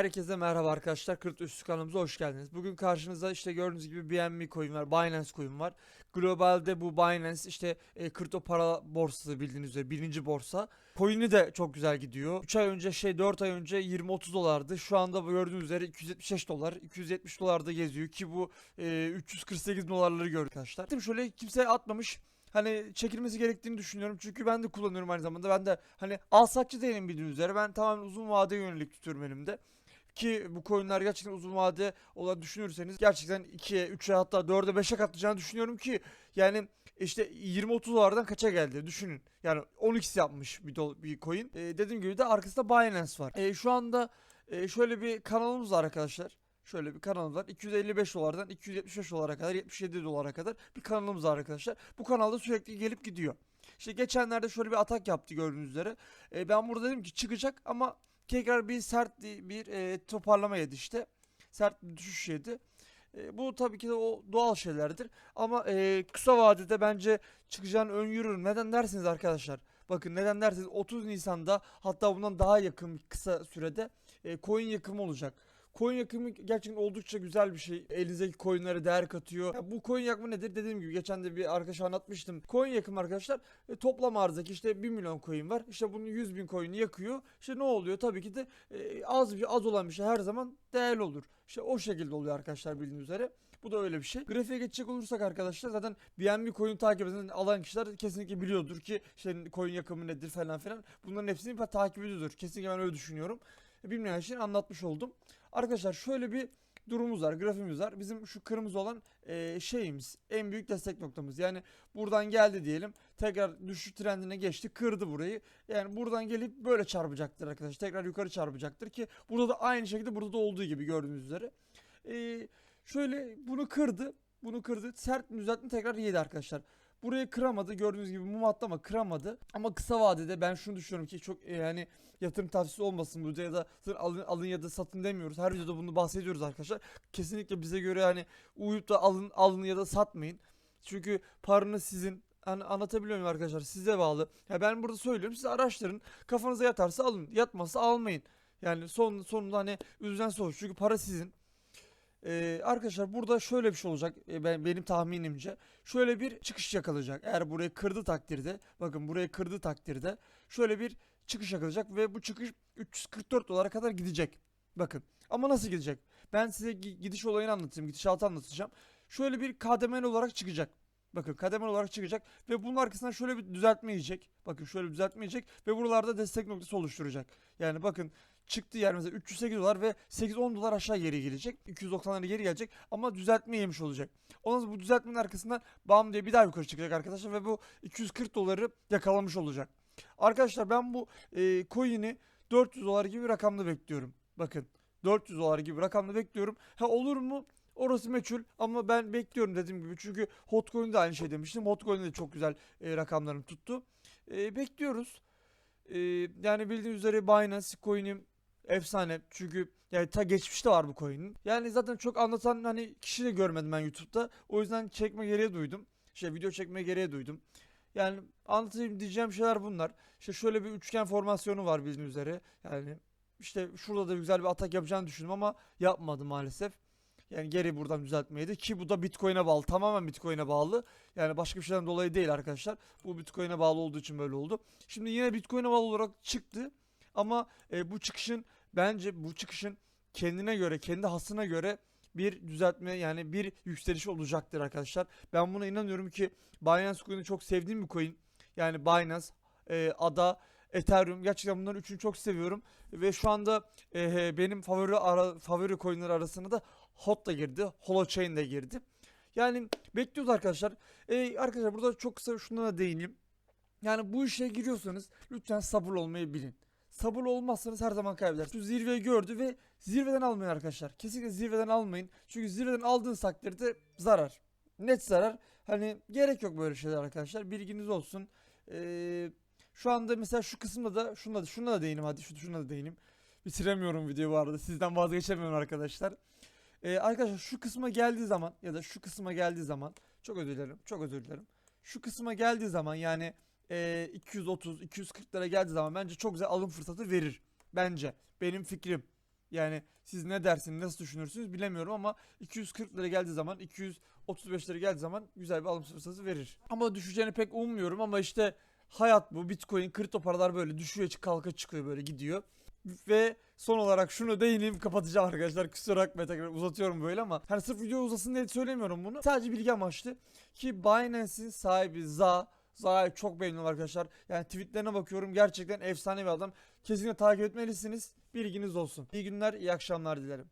Herkese merhaba arkadaşlar. Kırt Üstü kanalımıza hoş geldiniz. Bugün karşınızda işte gördüğünüz gibi BNB coin var, Binance coin var. Globalde bu Binance işte e, kripto para borsası bildiğiniz üzere birinci borsa. Coin'i de çok güzel gidiyor. 3 ay önce şey 4 ay önce 20-30 dolardı. Şu anda gördüğünüz üzere 275 dolar, 270 dolarda geziyor ki bu e, 348 dolarları gördük arkadaşlar. Dedim Şöyle kimse atmamış. Hani çekilmesi gerektiğini düşünüyorum. Çünkü ben de kullanıyorum aynı zamanda. Ben de hani alsatçı değilim bildiğiniz üzere. Ben tamamen uzun vadeye yönelik tutuyorum elimde. Ki bu coinler gerçekten uzun vade olarak düşünürseniz gerçekten 2'ye, 3'e hatta 4'e 5'e katlayacağını düşünüyorum ki yani işte 20-30 dolardan kaça geldi düşünün. Yani 10x yapmış bir, bir coin. Ee, dediğim gibi de arkasında Binance var. Ee, şu anda e, şöyle bir kanalımız var arkadaşlar. Şöyle bir kanalımız var. 255 dolardan 275 dolara kadar 77 dolara kadar bir kanalımız var arkadaşlar. Bu kanalda sürekli gelip gidiyor. İşte geçenlerde şöyle bir atak yaptı gördüğünüz üzere. Ee, ben burada dedim ki çıkacak ama tekrar bir sert bir e, toparlama yedi işte. Sert bir düşüş yedi. E, bu tabii ki de o doğal şeylerdir. Ama e, kısa vadede bence çıkacağını öngörürüm. Neden dersiniz arkadaşlar? Bakın neden derseniz 30 Nisan'da hatta bundan daha yakın kısa sürede e, coin yakımı olacak. Coin yakımı gerçekten oldukça güzel bir şey. Elinizdeki coinlere değer katıyor. Ya bu coin yakımı nedir? Dediğim gibi geçen de bir arkadaşa anlatmıştım. Coin yakımı arkadaşlar e, toplam arzdaki işte 1 milyon coin var. İşte bunun 100 bin coin'i yakıyor. İşte ne oluyor? Tabii ki de e, az bir az olan bir şey her zaman değerli olur. İşte o şekilde oluyor arkadaşlar bildiğiniz üzere. Bu da öyle bir şey. Grafiğe geçecek olursak arkadaşlar zaten BNB coin'i takip eden alan kişiler kesinlikle biliyordur ki işte coin yakımı nedir falan filan. Bunların hepsini takip ediyordur. Kesinlikle ben öyle düşünüyorum. Bilmeyen için anlatmış oldum. Arkadaşlar şöyle bir durumumuz var, grafimiz var. Bizim şu kırmızı olan e, şeyimiz, en büyük destek noktamız. Yani buradan geldi diyelim, tekrar düşüş trendine geçti, kırdı burayı. Yani buradan gelip böyle çarpacaktır arkadaşlar. Tekrar yukarı çarpacaktır ki burada da aynı şekilde burada da olduğu gibi gördüğünüz üzere. E, şöyle bunu kırdı, bunu kırdı. Sert düzeltme tekrar yedi arkadaşlar. Burayı kıramadı gördüğünüz gibi mum attı ama kıramadı. Ama kısa vadede ben şunu düşünüyorum ki çok e, yani yatırım tavsiyesi olmasın burada ya da alın, alın ya da satın demiyoruz. Her videoda bunu bahsediyoruz arkadaşlar. Kesinlikle bize göre hani uyup da alın alın ya da satmayın. Çünkü paranız sizin Hani anlatabiliyor muyum arkadaşlar? Size bağlı. Ya ben burada söylüyorum. Siz araştırın. Kafanıza yatarsa alın. Yatmazsa almayın. Yani son sonunda hani üzülen sonuç. Çünkü para sizin. Ee, arkadaşlar burada şöyle bir şey olacak. E, ben benim tahminimce şöyle bir çıkış yakalayacak. Eğer burayı kırdı takdirde bakın burayı kırdı takdirde şöyle bir çıkış yakalayacak ve bu çıkış 344 dolara kadar gidecek. Bakın ama nasıl gidecek? Ben size gi- gidiş olayını anlatayım gidişatı anlatacağım. Şöyle bir kademeli olarak çıkacak. Bakın kademeli olarak çıkacak ve bunun arkasından şöyle bir düzeltme yiyecek. Bakın şöyle bir düzeltme yiyecek ve buralarda destek noktası oluşturacak. Yani bakın çıktı yer mesela 308 dolar ve 8-10 dolar aşağı geri gelecek. 290'lara geri gelecek ama düzeltme yemiş olacak. Ondan bu düzeltmenin arkasından bam diye bir daha yukarı çıkacak arkadaşlar ve bu 240 doları yakalamış olacak. Arkadaşlar ben bu e, coin'i 400 dolar gibi bir rakamda bekliyorum. Bakın 400 dolar gibi bir rakamda bekliyorum. Ha olur mu? Orası meçhul ama ben bekliyorum dediğim gibi. Çünkü Hotcoin'de aynı şey demiştim. Hotcoin'de de çok güzel e, rakamlarını tuttu. E, bekliyoruz. E, yani bildiğiniz üzere Binance coin'im efsane. Çünkü yani ta geçmişte var bu coin'in. Yani zaten çok anlatan hani kişi de görmedim ben YouTube'da. O yüzden çekme gereği duydum. Şey video çekme gereği duydum. Yani anlatayım diyeceğim şeyler bunlar. İşte şöyle bir üçgen formasyonu var bildiğiniz üzere. Yani işte şurada da güzel bir atak yapacağını düşündüm ama yapmadı maalesef. Yani geri buradan düzeltmeydi ki bu da Bitcoin'e bağlı. Tamamen Bitcoin'e bağlı. Yani başka bir şeyden dolayı değil arkadaşlar. Bu Bitcoin'e bağlı olduğu için böyle oldu. Şimdi yine Bitcoin'e bağlı olarak çıktı. Ama e, bu çıkışın bence bu çıkışın kendine göre, kendi hasına göre bir düzeltme yani bir yükseliş olacaktır arkadaşlar. Ben buna inanıyorum ki Binance Coin'i çok sevdiğim bir coin. Yani Binance, e, ADA, Ethereum gerçekten bunların üçünü çok seviyorum ve şu anda e, benim favori ara, favori coinler arasında da HOT da girdi, Holochain de girdi. Yani bekliyoruz arkadaşlar. E, arkadaşlar burada çok kısa şuna da değineyim. Yani bu işe giriyorsanız lütfen sabırlı olmayı bilin. Sabırlı olmazsanız her zaman kaybedersiniz. Şu zirveyi gördü ve zirveden almayın arkadaşlar. Kesinlikle zirveden almayın. Çünkü zirveden aldığınız takdirde zarar. Net zarar. Hani gerek yok böyle şeyler arkadaşlar. Bilginiz olsun. Ee, şu anda mesela şu kısımda da şuna da şuna da değinim hadi şu şuna da değinim. Bitiremiyorum videoyu bu arada. Sizden vazgeçemiyorum arkadaşlar. Ee, arkadaşlar şu kısma geldiği zaman ya da şu kısma geldiği zaman çok özür dilerim. Çok özür dilerim. Şu kısma geldiği zaman yani e, 230 240 lira geldiği zaman bence çok güzel alım fırsatı verir. Bence. Benim fikrim. Yani siz ne dersiniz, nasıl düşünürsünüz bilemiyorum ama 240 lira geldiği zaman 235 lira geldiği zaman güzel bir alım fırsatı verir. Ama düşeceğini pek ummuyorum ama işte hayat bu. Bitcoin, kripto paralar böyle düşüyor, kalka çıkıyor böyle gidiyor. Ve son olarak şunu değineyim kapatacağım arkadaşlar. Kusura bakmayın tekrar uzatıyorum böyle ama hani sırf video uzasın diye söylemiyorum bunu. Sadece bilgi amaçlı ki Binance'in sahibi Za Za'yı çok beğeniyorum arkadaşlar. Yani tweetlerine bakıyorum gerçekten efsane bir adam. Kesinlikle takip etmelisiniz. Bilginiz olsun. İyi günler, iyi akşamlar dilerim.